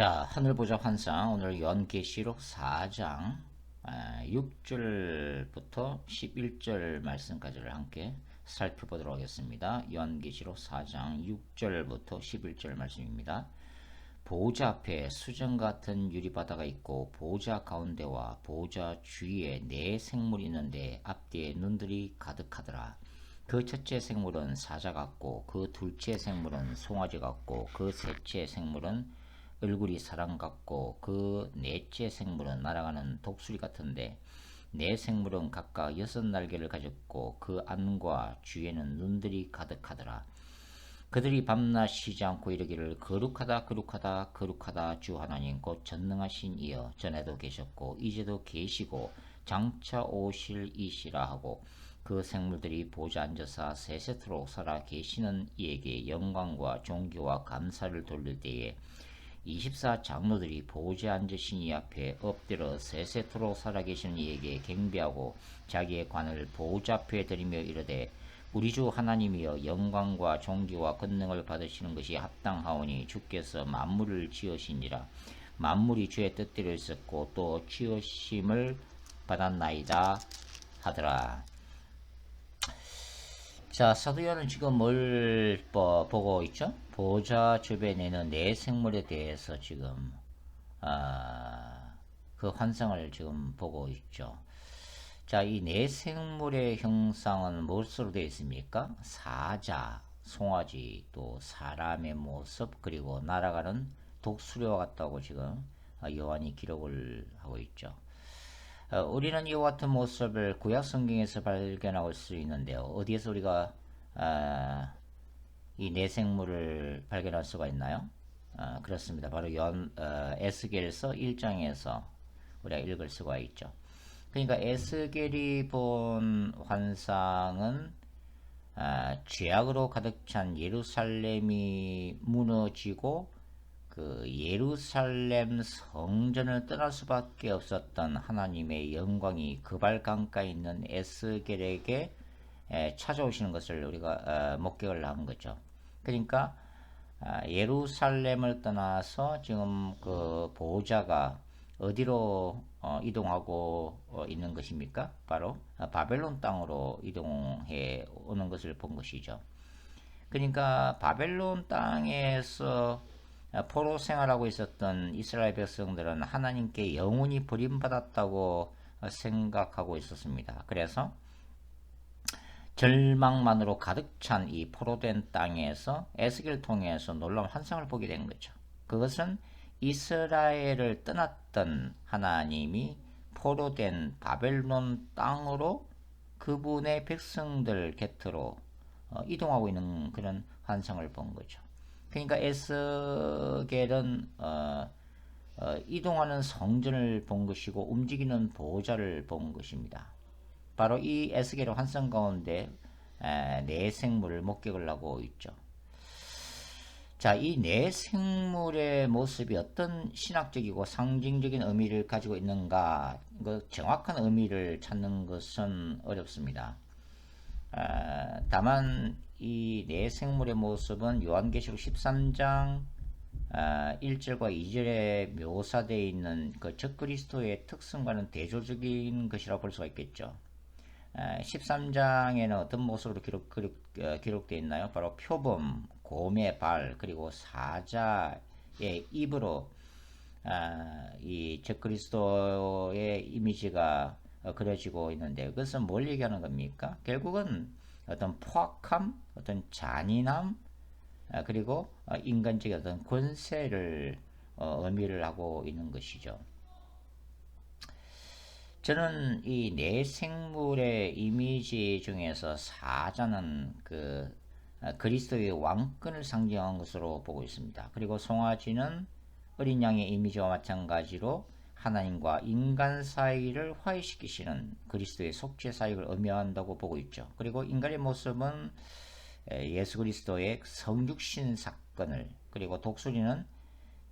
자, 하늘 보자 환상 오늘 연계시록 4장 6절부터 11절 말씀까지를 함께 살펴보도록 하겠습니다. 연계시록 4장 6절부터 11절 말씀입니다. 보호자 앞에 수정 같은 유리바다가 있고 보호자 가운데와 보호자 주위에 네 생물이 있는데 앞뒤에 눈들이 가득하더라. 그 첫째 생물은 사자 같고 그 둘째 생물은 송아지 같고 그 셋째 생물은 얼굴이 사람 같고 그 넷째 생물은 날아가는 독수리 같은데 네 생물은 각각 여섯 날개를 가졌고 그 안과 주위에는 눈들이 가득하더라. 그들이 밤낮 쉬지 않고 이르기를 거룩하다 거룩하다 거룩하다 주 하나님 곧 전능하신 이여 전에도 계셨고 이제도 계시고 장차 오실 이시라 하고 그 생물들이 보좌 앉아서 세세토록 살아 계시는 이에게 영광과 존귀와 감사를 돌릴 때에 24 장로들이 보좌 앉으 신 이 앞에 엎드려 세세토록 살아계신 이에게 경배하고 자기의 관을 앞에 드리며 이르되 우리 주 하나님이여 영광과 존귀와 권능을 받으시는 것이 합당하오니 주께서 만물을 지으시니라 만물이 주의 뜻대로 있었고 또 지으심을 받았나이다 하더라 자, 사도요한은 지금 뭘 보, 보고 있죠? 보좌 주변에는 네 생물에 대해서 지금 아, 그 환상을 지금 보고 있죠. 자, 이네 생물의 형상은 무엇으로 되어 있습니까? 사자, 송아지, 또 사람의 모습, 그리고 날아가는 독수리와 같다고 지금 요한이 기록을 하고 있죠. 어, 우리는 이와 같은 모습을 구약 성경에서 발견할 수 있는데요. 어디에서 우리가 아, 이 내생물을 발견할 수가 있나요? 아, 그렇습니다. 바로 연, 어, 에스겔서 1장에서 우리가 읽을 수가 있죠. 그러니까 에스겔이 본 환상은 아, 죄악으로 가득 찬 예루살렘이 무너지고 그 예루살렘 성전을 떠날 수밖에 없었던 하나님의 영광이 그발 강가에 있는 에스겔에게 찾아오시는 것을 우리가 어, 목격을 한 거죠. 그러니까 아, 예루살렘을 떠나서 지금 그 보호자가 어디로 어, 이동하고 어, 있는 것입니까? 바로 바벨론 땅으로 이동해 오는 것을 본 것이죠. 그러니까 바벨론 땅에서 포로 생활하고 있었던 이스라엘 백성들은 하나님께 영원히 버림받았다고 생각하고 있었습니다. 그래서 절망만으로 가득 찬 이 포로된 땅에서 에스겔 통해서 놀라운 환상을 보게 된 거죠. 그것은 이스라엘을 떠났던 하나님이 포로된 바벨론 땅으로 그분의 백성들 곁으로 어, 이동하고 있는 그런 환상을 본 거죠. 그러니까 에스겔은 어, 어, 이동하는 성전을 본 것이고 움직이는 보호자를 본 것입니다. 바로 이 에스겔의 환상 가운데 에, 네 생물을 목격을 하고 있죠. 자, 이네 생물의 모습이 어떤 신학적이고 상징적인 의미를 가지고 있는가, 그 정확한 의미를 찾는 것은 어렵습니다. 아, 다만 이네 생물의 모습은 요한계시록 13장 아, 1절과 2절에 묘사되어 있는 그 적그리스도의 특성과는 대조적인 것이라고 볼 수가 있겠죠. 아, 13장에는 어떤 모습으로 기록, 기록, 어, 기록 되어 있나요? 바로 표범, 곰의 발, 그리고 사자의 입으로 아, 이 적그리스도의 이미지가 어, 그려지고 있는데 그것은 뭘 얘기하는 겁니까? 결국은 어떤 포악함, 어떤 잔인함, 아, 그리고 어, 인간적인 어떤 권세를 어, 의미를 하고 있는 것이죠. 저는 이네 생물의 이미지 중에서 사자는 그 아, 그리스도의 왕권을 상징한 것으로 보고 있습니다. 그리고 송아지는 어린 양의 이미지와 마찬가지로 하나님과 인간 사이를 화해시키시는 그리스도의 속죄 사역을 의미한다고 보고 있죠. 그리고 인간의 모습은 예수 그리스도의 성육신 사건을 그리고 독수리는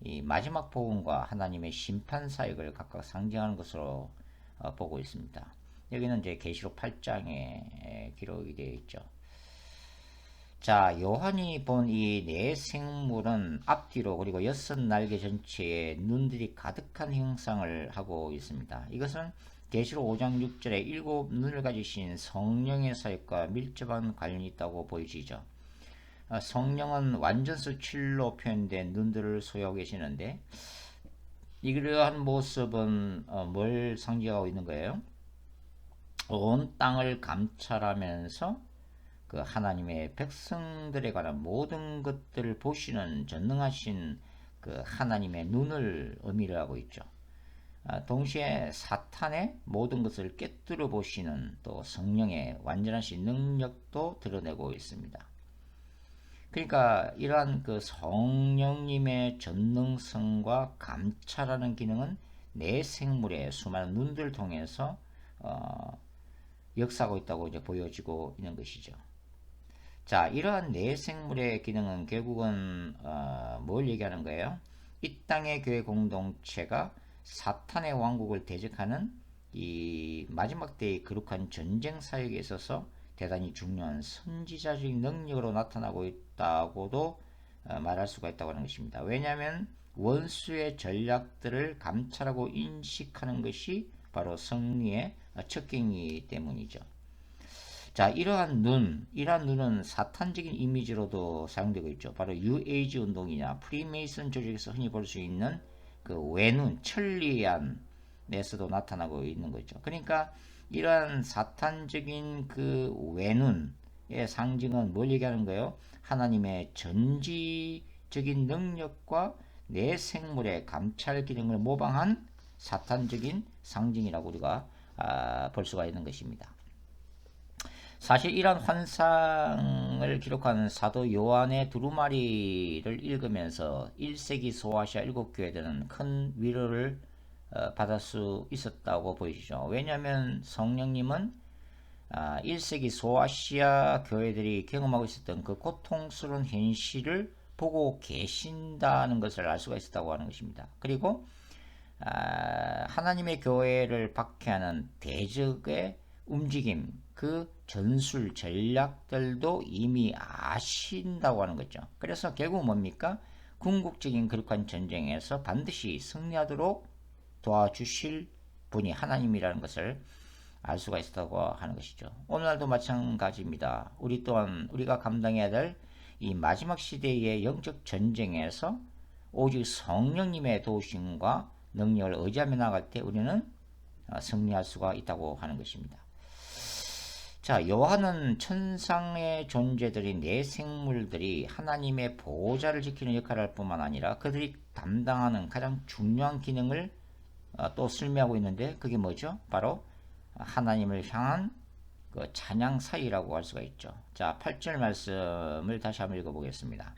이 마지막 복음과 하나님의 심판 사역을 각각 상징하는 것으로 어, 보고 있습니다. 여기는 이제 계시록 8장에 기록이 되어 있죠. 자, 요한이 본 이 네 생물은 앞뒤로 그리고 여섯 날개 전체에 눈들이 가득한 형상을 하고 있습니다. 이것은 계시록 5장 6절에 일곱 눈을 가지신 성령의 사역과 밀접한 관련이 있다고 보여지죠. 어, 성령은 완전수 7로 표현된 눈들을 소유하고 계시는데 이러한 모습은 어, 뭘 상징하고 있는 거예요? 온 땅을 감찰하면서 그 하나님의 백성들에 관한 모든 것들을 보시는 전능하신 그 하나님의 눈을 의미를 하고 있죠. 아, 동시에 사탄의 모든 것을 깨뜨려 보시는 또 성령의 완전하신 능력도 드러내고 있습니다. 그러니까 이러한 그 성령님의 전능성과 감찰하는 기능은 내 생물의 수많은 눈들 통해서 어, 역사하고 있다고 이제 보여지고 있는 것이죠. 자, 이러한 내 생물의 기능은 결국은 어, 뭘 얘기하는 거예요? 이 땅의 교회 공동체가 사탄의 왕국을 대적하는 이 마지막 때의 거룩한 전쟁 사역에 있어서 대단히 중요한 선지자적인 능력으로 나타나고 있 다고도 어, 말할 수가 있다고 하는 것입니다. 왜냐하면 원수의 전략들을 감찰하고 인식하는 것이 바로 승리의 척경이기 때문이죠. 자, 이러한 눈, 이러한 눈은 사탄적인 이미지로도 사용되고 있죠. 바로 뉴에이지 운동이냐, 프리메이슨 조직에서 흔히 볼 수 있는 그 외눈, 천리안에서도 나타나고 있는 거죠. 그러니까 이러한 사탄적인 그 외눈 의 상징은 뭘 얘기하는 거예요? 하나님의 전지적인 능력과 내 생물의 감찰 기능을 모방한 사탄적인 상징이라고 우리가 아, 볼 수가 있는 것입니다. 사실 이런 환상을 기록한 사도 요한의 두루마리를 읽으면서 1세기 소아시아 일곱 교회들은 큰 위로를 어, 받을 수 있었다고 보이시죠. 왜냐하면 성령님은 아, 1세기 소아시아 교회들이 경험하고 있었던 그 고통스러운 현실을 보고 계신다는 것을 알 수가 있었다고 하는 것입니다. 그리고 아, 하나님의 교회를 박해하는 대적의 움직임, 그 전술 전략들도 이미 아신다고 하는 거죠. 그래서 결국 뭡니까? 궁극적인 그룩한 전쟁에서 반드시 승리하도록 도와주실 분이 하나님이라는 것을 알 수가 있다고 하는 것이죠. 오늘날도 마찬가지입니다. 우리 또한 우리가 감당해야 될 이 마지막 시대의 영적 전쟁에서 오직 성령님의 도우심과 능력을 의지하며 나갈 때 우리는 승리할 수가 있다고 하는 것입니다. 자, 요한은 천상의 존재들인 내 생물들이 하나님의 보호자를 지키는 역할을 할 뿐만 아니라 그들이 담당하는 가장 중요한 기능을 어, 또 설명하고 있는데 그게 뭐죠? 바로 하나님을 향한 그 찬양 사이라고 할 수가 있죠. 자, 8절 말씀을 다시 한번 읽어보겠습니다.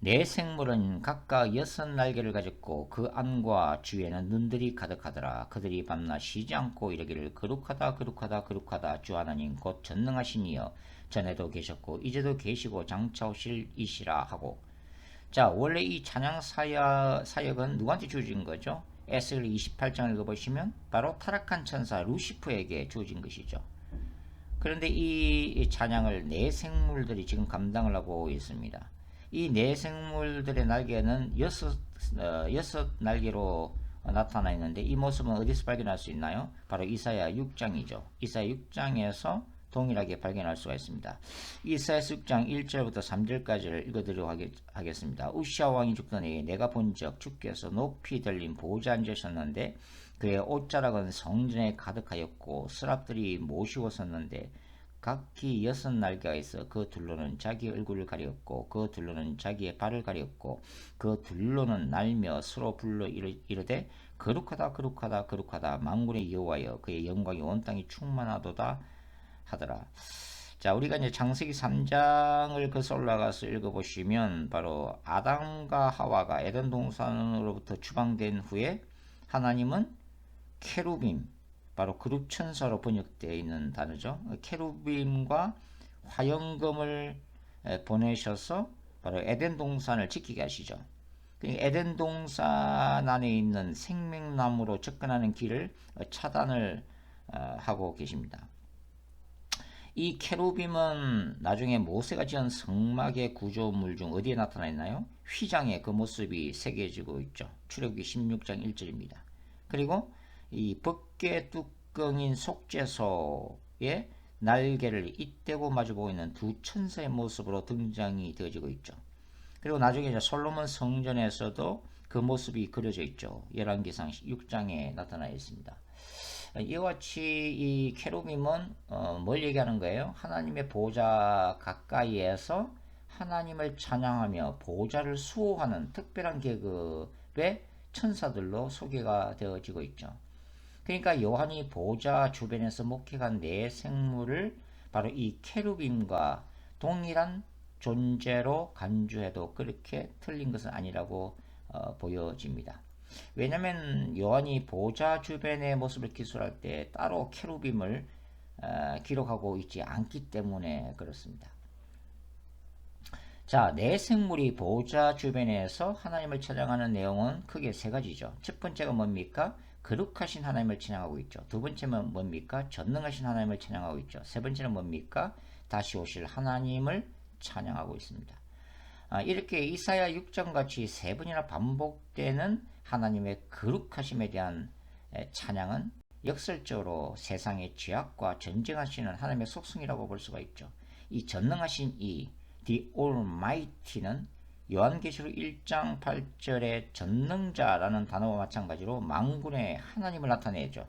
네 생물은 각각 여섯 날개를 가졌고 그 안과 주에는 눈들이 가득하더라. 그들이 밤낮 쉬지 않고 이르기를 거룩하다 거룩하다 거룩하다 주 하나님 곧 전능하시니여 전에도 계셨고 이제도 계시고 장차 오실 이시라 하고 자 원래 이 찬양 사역, 사역은 누구한테 주어진 거죠? 에스겔 28장을 읽어보시면 바로 타락한 천사 루시프에게 주어진 것이죠. 그런데 이 찬양을 네 생물들이 지금 감당을 하고 있습니다. 이 내생물들의 날개는 여섯, 어, 여섯 날개로 나타나 있는데 이 모습은 어디서 발견할 수 있나요? 바로 이사야 6장이죠. 이사야 6장에서 동일하게 발견할 수가 있습니다. 이사야 6장 1절부터 3절까지를 읽어드리도록 하겠 습니다. 우시아 왕이 죽더니 내가 본적 주께서 높이 들린 보좌 앉으셨는데 그의 옷자락은 성전에 가득하였고 스랍들이 모시고 섰는데 각기 여섯 날개가 있어 그 둘로는 자기 얼굴을 가렸고 그 둘로는 자기의 발을 가렸고 그 둘로는 날며 서로 불러 이르되 거룩하다 거룩하다 거룩하다 만군의 여호와여 그의 영광이 온 땅이 충만하도다 하더라. 자, 우리가 이제 장세기 3장을 거슬 올라가서 읽어보시면 바로 아담과 하와가 에덴 동산으로부터 추방된 후에 하나님은 케루빔, 바로 그룹 천사로 번역되어 있는 단어죠. 케루빔과 화영금을 보내셔서 바로 에덴 동산을 지키게 하시죠. 그러니까 에덴 동산 안에 있는 생명나무로 접근하는 길을 차단을 어, 하고 계십니다. 이 캐루빔은 나중에 모세가 지은 성막의 구조물 중 어디에 나타나 있나요? 휘장의 그 모습이 새겨지고 있죠. 출애굽기 16장 1절입니다. 그리고 이 법계 뚜껑인 속죄소에 날개를 잇대고 마주보고 있는 두 천사의 모습으로 등장이 되어지고 있죠. 그리고 나중에 이제 솔로몬 성전에서도 그 모습이 그려져 있죠. 열왕기상 6장에 나타나 있습니다. 이와 같이 이 캐루빔은 어, 뭘 얘기하는 거예요? 하나님의 보좌 가까이에서 하나님을 찬양하며 보좌를 수호하는 특별한 계급의 천사들로 소개가 되어지고 있죠. 그러니까 요한이 보좌 주변에서 목격한 네 생물을 바로 이 캐루빔과 동일한 존재로 간주해도 그렇게 틀린 것은 아니라고 어, 보여집니다. 왜냐하면 요한이 보좌 주변의 모습을 기술할 때 따로 캐루빔을 어, 기록하고 있지 않기 때문에 그렇습니다. 자, 내 생물이 보좌 주변에서 하나님을 찬양하는 내용은 크게 세 가지죠. 첫 번째가 뭡니까? 거룩하신 하나님을 찬양하고 있죠. 두 번째는 뭡니까? 전능하신 하나님을 찬양하고 있죠. 세 번째는 뭡니까? 다시 오실 하나님을 찬양하고 있습니다. 아, 이렇게 이사야 6장 같이 세 번이나 반복되는 하나님의 거룩하심에 대한 찬양은 역설적으로 세상의 죄악과 전쟁하시는 하나님의 속성이라고 볼 수가 있죠. 이 전능하신 이 The Almighty는 요한계시록 1장 8절의 전능자라는 단어와 마찬가지로 망군의 하나님을 나타내죠.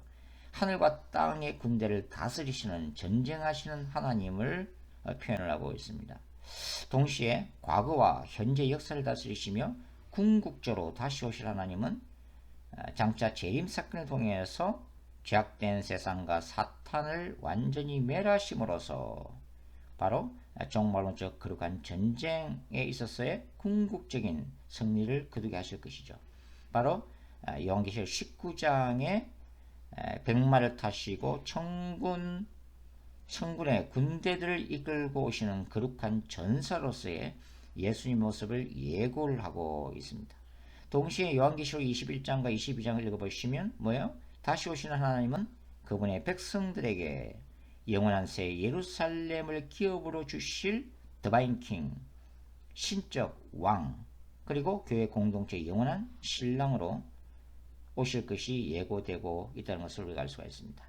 하늘과 땅의 군대를 다스리시는 전쟁하시는 하나님을 어, 표현을 하고 있습니다. 동시에 과거와 현재 역사를 다스리시며 궁극적으로 다시 오실 하나님은 어, 장차 재림 사건을 통해서 죄악된 세상과 사탄을 완전히 멸하심으로써 바로 정말론적 거룩한 전쟁에 있어서의 궁극적인 승리를 거두게 하실 것이죠. 바로 아, 요한계시록 19장에 백마를 타시고 청군 청군의 군대들을 이끌고 오시는 거룩한 전사로서의 예수님 모습을 예고를 하고 있습니다. 동시에 요한계시록 21장과 22장을 읽어보시면 뭐예요? 다시 오시는 하나님은 그분의 백성들에게 영원한 새 예루살렘을 기업으로 주실 더바인 킹, 신적 왕, 그리고 교회 공동체 영원한 신랑으로 오실 것이 예고되고 있다는 것을 우리가 알 수가 있습니다.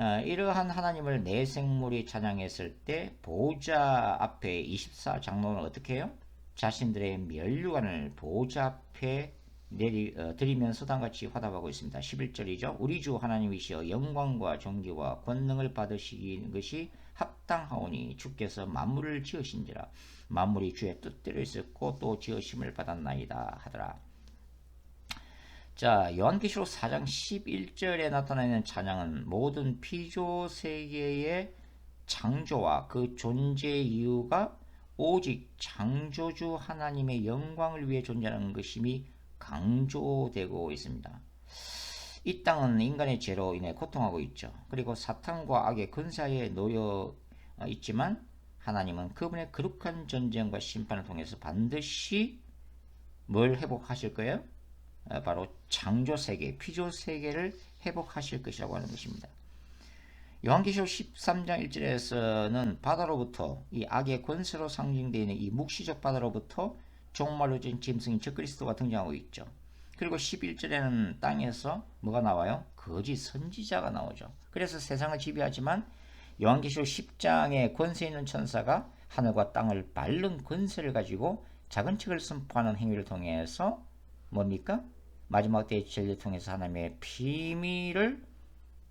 어, 이러한 하나님을 내 생물이 찬양했을 때 보좌 앞에 24 장로는 어떻게 해요? 자신들의 멸류관을 보좌 앞에 내리, 어, 드리면 서 당같이 화답하고 있습니다. 11절이죠. 우리 주 하나님이시여 영광과 존귀와 권능을 받으시는 것이 합당하오니 주께서 만물을 지으신지라 만물이 주의 뜻대로 있었고 또 지으심을 받았나이다 하더라. 자, 요한계시록 4장 11절에 나타나 있는 찬양은 모든 피조 세계의 창조와 그 존재 이유가 오직 창조주 하나님의 영광을 위해 존재하는 것임이 강조되고 있습니다. 이 땅은 인간의 죄로 인해 고통하고 있죠. 그리고 사탄과 악의 근사에 놓여 있지만 하나님은 그분의 거룩한 전쟁과 심판을 통해서 반드시 뭘 회복하실 거예요? 어, 바로 창조 세계, 피조 세계를 회복하실 것이라고 하는 것입니다. 요한계시록 13장 1절에서는 바다로부터 이 악의 권세로 상징되어 있는 이 묵시적 바다로부터 종말로 진 짐승인 적그리스도가 등장하고 있죠. 그리고 11절에는 땅에서 뭐가 나와요? 거짓 선지자가 나오죠. 그래서 세상을 지배하지만 요한계시록 10장의 권세 있는 천사가 하늘과 땅을 밟는 권세를 가지고 작은 책을 선포하는 행위를 통해서 뭡니까? 마지막 때의 진리를 통해서 하나님의 비밀을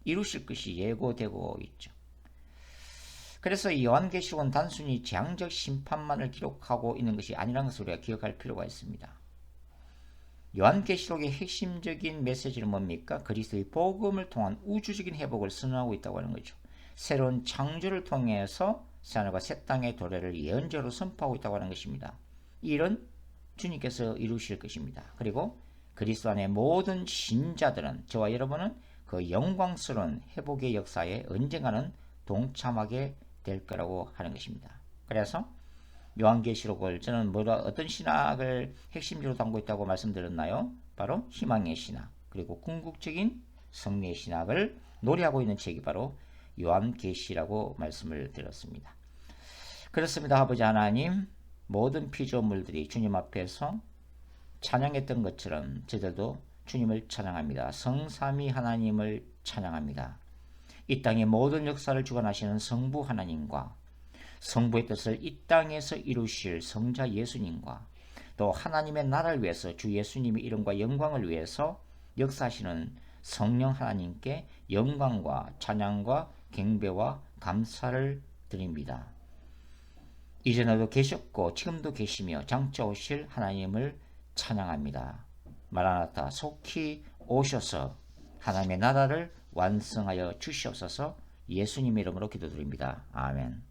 이루실 것이 예고되고 있죠. 그래서 요한계시록은 단순히 재앙적 심판만을 기록하고 있는 것이 아니라는 것을 우리가 기억할 필요가 있습니다. 요한계시록의 핵심적인 메시지는 뭡니까? 그리스도의 복음을 통한 우주적인 회복을 선언하고 있다고 하는 거죠. 새로운 창조를 통해서 새하늘과 새 땅의 도래를 예언적으로 선포하고 있다고 하는 것입니다. 이런 주님께서 이루실 것입니다. 그리고 그리스도 안의 모든 신자들은 저와 여러분은 그 영광스러운 회복의 역사에 언젠가는 동참하게 될 거라고 하는 것입니다. 그래서 요한계시록을 저는 뭐라 어떤 신학을 핵심적으로 담고 있다고 말씀드렸나요? 바로 희망의 신학 그리고 궁극적인 성리의 신학을 노래하고 있는 책이 바로 요한계시라고 말씀을 드렸습니다. 그렇습니다. 아버지 하나님 모든 피조물들이 주님 앞에서 찬양했던 것처럼 저들도 주님을 찬양합니다. 성삼위 하나님을 찬양합니다. 이 땅의 모든 역사를 주관하시는 성부 하나님과 성부의 뜻을 이 땅에서 이루실 성자 예수님과 또 하나님의 나라를 위해서 주 예수님의 이름과 영광을 위해서 역사하시는 성령 하나님께 영광과 찬양과 경배와 감사를 드립니다. 이전에도 계셨고 지금도 계시며 장차 오실 하나님을 찬양합니다. 마라나타 속히 오셔서 하나님의 나라를 완성하여 주시옵소서 예수님의 이름으로 기도드립니다. 아멘.